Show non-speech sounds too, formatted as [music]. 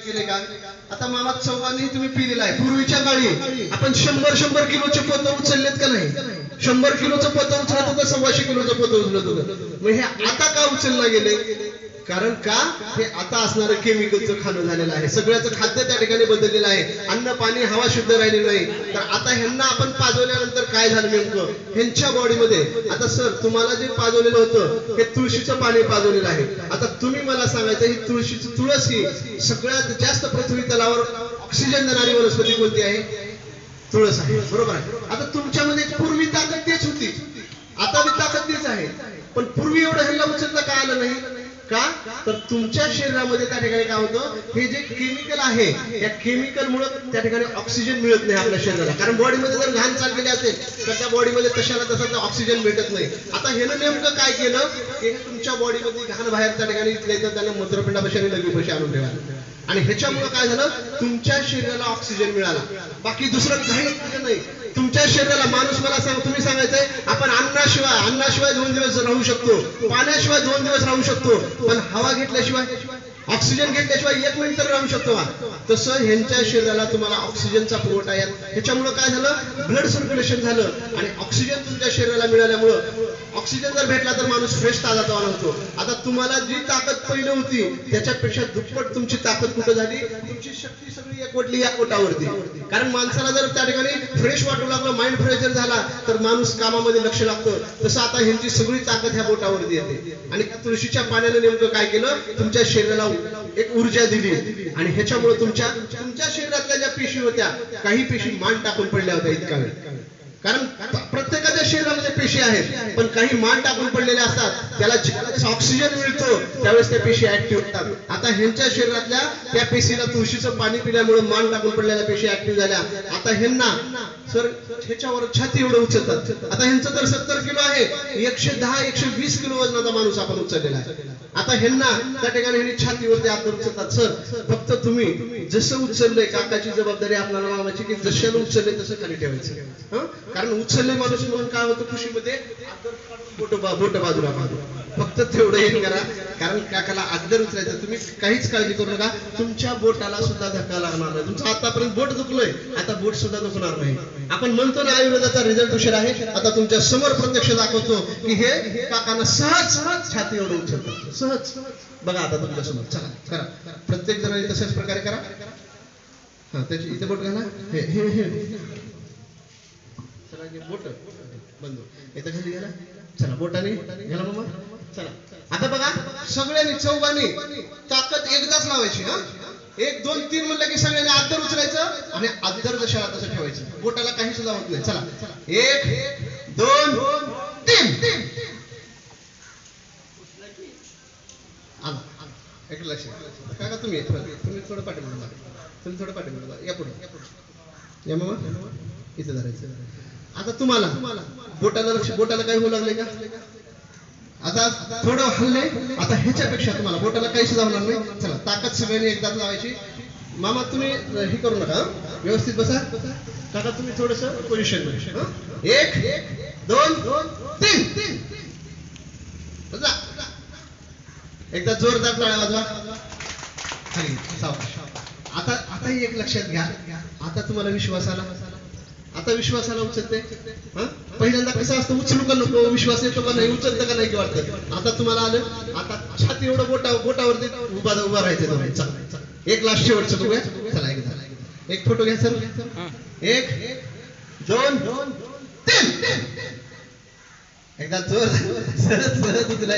केले का? आता मामा चौघांनी तुम्ही पिलेला आहे. पूर्वीच्या काळी आपण शंभर शंभर किलोचे पोत उचललेत का नाही? शंभर किलोचं पोत उचलत होतं सव्वाशे किलोचं पोत उचलत होतं. मग हे आता का उचलला गेले कारण का? हे आता असणारं केमिकलचं खाणं झालेलं आहे. सगळ्याचं खाद्य त्या ठिकाणी बदललेलं आहे. अन्न पाणी हवा शुद्ध राहिलेलं नाही. तर आता ह्यांना आपण पाजवल्यानंतर काय झालं नेमकं? ह्यांच्या बॉडीमध्ये आता सर तुम्हाला जे पाजवलेलं होतं हे तुळशीचं पाणी पाजवलेलं आहे. आता तुम्ही मला सांगायचं ही तुळशीची तुळस ही सगळ्यात जास्त पृथ्वी तलावर ऑक्सिजन देणारी वनस्पती कोणती आहे? तुळस आहे. बरोबर आहे? आता तुमच्यामध्ये पूर्वी ताकद तेच होती. आता मी ताकद तेच आहे. पण पूर्वी एवढं ह्याला उचलता काय आलं नाही? का? तर तुमच्या शरीरामध्ये त्या ठिकाणी काय होतं? हे जे केमिकल आहे या केमिकल मुळे त्या ठिकाणी ऑक्सिजन मिळत नाही आपल्या शरीराला. कारण बॉडीमध्ये जर घाण चाललेली असेल तर त्या बॉडीमध्ये तशाला तसा ऑक्सिजन भेटत नाही. आता ह्यानं नेमकं काय केलं? की तुमच्या बॉडीमध्ये घाण बाहेर त्या ठिकाणी इथल्या इथं त्यानं मूत्रपिंडापाशी आणि लघवीपाशी आणून ठेवा. आणि ह्याच्यामुळे काय झालं? तुमच्या शरीराला ऑक्सिजन मिळाला. बाकी दुसरं काही नाही. तुमच्या शरीराला माणूस मला सांग तुम्ही सांगायचंय आपण अन्नाशिवाय अन्नाशिवाय दोन दिवस राहू शकतो. पाण्याशिवाय दोन दिवस राहू शकतो. पण हवा घेतल्याशिवाय ऑक्सिजन घेतल्याशिवाय एक मिनिट तर राहू शकतो का? तसं ह्यांच्या शरीराला तुम्हाला ऑक्सिजनचा पुरवठा आहे ह्याच्यामुळं काय झालं? ब्लड सर्क्युलेशन झालं. आणि ऑक्सिजन तुमच्या शरीराला मिळाल्यामुळं ऑक्सिजन जर भेटला तर माणूस फ्रेश ताजा तवाना होतो आता तुम्हाला जी ताकद पहिलं होती त्याच्यापेक्षा दुप्पट तुमची ताकद कुठं झाली? तुमची शक्ती सगळी एकवटली या ओटावरती. कारण माणसाला जर त्या ठिकाणी फ्रेश वाटू लागलं माइंड फ्रेश जर झाला तर माणूस कामामध्ये लक्ष लागतं. तसं आता ह्यांची सगळी ताकद ह्या बोटावरती येते. आणि तुळशीच्या पाण्याने नेमकं काय केलं? तुमच्या शरीराला एक ऊर्जा दिली. आणि ह्याच्यामुळे तुमच्या तुमच्या शरीरातल्या ज्या पेशी होत्या काही पेशी मान टाकून पडल्या होत्या इतका वेळ. कारण प्रत्येकाच्या शरीरामध्ये पेशी आहेत पण काही मान टाकून पडलेले असतात त्याला ज्यावेळेस ऑक्सिजन मिळतो त्यावेळेस त्या पेशी ऍक्टिव्ह होतात. आता ह्यांच्या शरीरातल्या त्या पेशीला तुळशीचं पाणी पिल्यामुळे मान टाकून पडलेल्या पेशी ऍक्टिव्ह झाल्या. आता ह्यांना सर ह्याच्यावर छाती एवढं उचलतात. आता ह्यांचं तर सत्तर किलो आहे. एकशे दहा एकशे वीस किलो वजनाचा माणूस आपण उचललेला आहे. आता ह्यांना त्या ठिकाणी ह्यांनी छातीवरती हात उचलतात. सर फक्त तुम्ही जसं उचललंय काकाची जबाबदारी आपल्याला मामाची की जशाला उचलले तसं खाली ठेवायचं. कारण उचलले माणूस म्हणून काय होतं? खुशीमध्ये बोट बोट बाजूला बाजूला फक्त तेवढं हे करा. कारण काकाला अद्दर उचलायचं तुम्ही काहीच काळजी करू नका. तुमच्या बोटाला सुद्धा धक्का लागणार नाही. तुमचं आतापर्यंत बोट दुखलोय. आता बोट सुद्धा दुखणार नाही. आपण म्हणतो ना आयुर्वेदाचा रिझल्ट उशीर आहे. आता तुमच्यासमोर प्रत्यक्ष दाखवतो की हे काकांना सहज सहज छाती एवढं सहज. बघा आता तुमच्यासमोर. चला करा. प्रत्येक जण तशाच प्रकारे करा. हा त्याची इथे बोट घाला. हे हे हे. चला हे बोट. बंद. इथं घाली. गेला चला बोटाने. गेला मामा आता बघा सगळ्यांनी चौघांनी ताकद एकदाच लावायची हा? एक दोन तीन म्हणलं की सगळ्यांनी अद्दर उचलायचं आणि अद्दर जशा तसं ठेवायचं. बोटाला काही सुद्धा होत नाही. चला. एक दोन तीन. एक लक्ष. काय का तुम्ही? तुम्ही थोडं पाठी म्हणून तुम्ही थोडं पाठी म्हणून या पुढे. या मामा इथं धरायचं. आता तुम्हाला बोटाला लक्ष बोटाला काही होऊ लागले का? आता थोडं हल्ले. आता ह्याच्यापेक्षा तुम्हाला बोटाला काहीच सुद्धा नाही. चला ताकद सगळ्यांनी एकदाच लावायची. मामा तुम्ही हे करू नका व्यवस्थित बसा. काका तुम्ही थोडस पोझिशन एक दोन तीन. एकदा जोरदार टाळ्या वाजवा. खाली सावकाश आता आताही एक लक्षात घ्या. आता तुम्हाला विश्वास आला. आता विश्वासाला उचलते हा. पहिल्यांदा कसं असतं उचलू का नको? विश्वास येतो का नाही? उचलतं का नाही की वाटतं. आता तुम्हाला आलं आता छाती एवढं बोटा बोटावरती उभा उभा राहायचं तुम्ही. एक लास्ट शेवटचं बघूया. चला एकदा एक फोटो घ्या सर एक दोन तीन. एकदा जोर. [laughs] सरळ सरळ उचलायचं